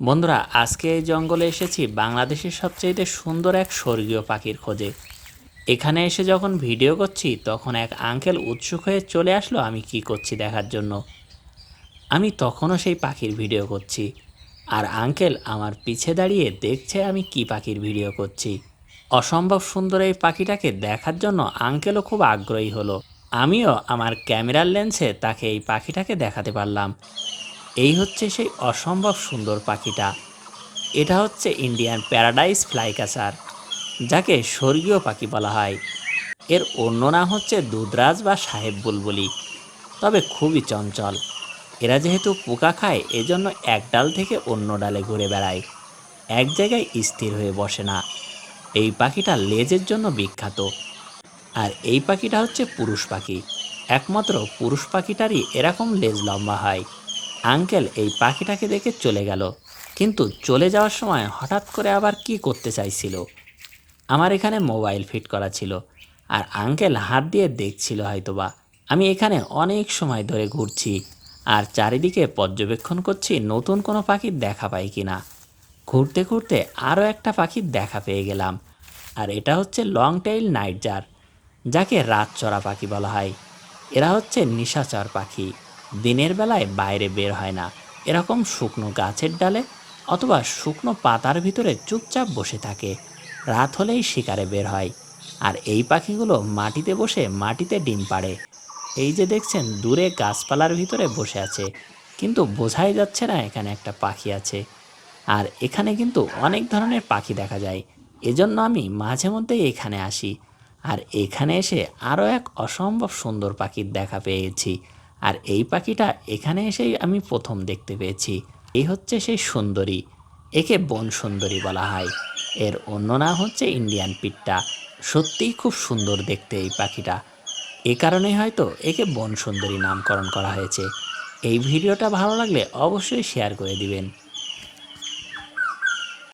বন্ধুরা, আজকে এই জঙ্গলে এসেছি বাংলাদেশের সবচেয়ে সুন্দর এক স্বর্গীয় পাখির খোঁজে। এখানে এসে যখন ভিডিও করছি, তখন এক আঙ্কেল উৎসুক হয়ে চলে আসলো আমি কি করছি দেখার জন্য। আমি তখনও সেই পাখির ভিডিও করছি আর আঙ্কেল আমার পিছে দাঁড়িয়ে দেখছে আমি কি পাখির ভিডিও করছি। অসম্ভব সুন্দর এই পাখিটাকে দেখার জন্য আঙ্কেলও খুব আগ্রহী হলো। আমিও আমার ক্যামেরার লেন্সে তাকে এই পাখিটাকে দেখাতে পারলাম। এই হচ্ছে সেই অসম্ভব সুন্দর পাখিটা। এটা হচ্ছে ইন্ডিয়ান প্যারাডাইস ফ্লাইকাসার যাকে স্বর্গীয় পাখি বলা হয়। এর অন্য নাম হচ্ছে দুধরাজ বা সাহেব বুলবুলি, তবে খুবই চঞ্চল। এরা যেহেতু পোকা খায়, এজন্য এক ডাল থেকে অন্য ডালে ঘুরে বেড়ায়। এক জায়গায় স্থির হয়ে বসে না। এই পাখিটা লেজের জন্য বিখ্যাত। আর এই পাখিটা হচ্ছে পুরুষ পাখি। একমাত্র পুরুষ পাখিটারই এরকম লেজ লম্বা হয়। আঙ্কেল এই পাখিটাকে দেখে চলে গেল। কিন্তু চলে যাওয়ার সময় হঠাৎ করে আবার কি করতে চাইছিল? আমার এখানে মোবাইল ফিট করা ছিল আর আঙ্কেল হাত দিয়ে দেখছিল হয়তোবা। আমি এখানে অনেক সময় ধরে ঘুরছি আর চারিদিকে পর্যবেক্ষণ করছি নতুন কোনো পাখি দেখা পাই কি না ঘুরতে ঘুরতে আরও একটা পাখির দেখা পেয়ে গেলাম আর এটা হচ্ছে লং টেইল নাইটজার, যাকে রাতচরা পাখি বলা হয়। এরা হচ্ছে নিশাচর পাখি। দিনের বেলায় বাইরে বের হয় না। এরকম শুকনো গাছের ডালে অথবা শুকনো পাতার ভিতরে চুপচাপ বসে থাকে। রাত হলেই শিকারে বের হয়। আর এই পাখিগুলো মাটিতে বসে মাটিতে ডিম পাড়ে। এই যে দেখছেন, দূরে গাছপালার ভিতরে বসে আছে। কিন্তু বোঝাই যাচ্ছে না এখানে একটা পাখি আছে। আর এখানে কিন্তু অনেক ধরনের পাখি দেখা যায়। এজন্য আমি মাঝে মধ্যেই এখানে আসি। আর এখানে এসে আরও এক অসম্ভব সুন্দর পাখির দেখা পেয়েছি। আর এই পাখিটা এখানে এসেই আমি প্রথম দেখতে পেয়েছি। এই হচ্ছে সেই সুন্দরী। একে বন সুন্দরী বলা হয়। এর অন্য নাম হচ্ছে ইন্ডিয়ান পিটটা। সত্যিই খুব সুন্দর দেখতে এই পাখিটা। এ কারণে হয়তো একে বন সুন্দরী নামকরণ করা হয়েছে। এই ভিডিওটা ভালো লাগলে অবশ্যই শেয়ার করে দিবেন।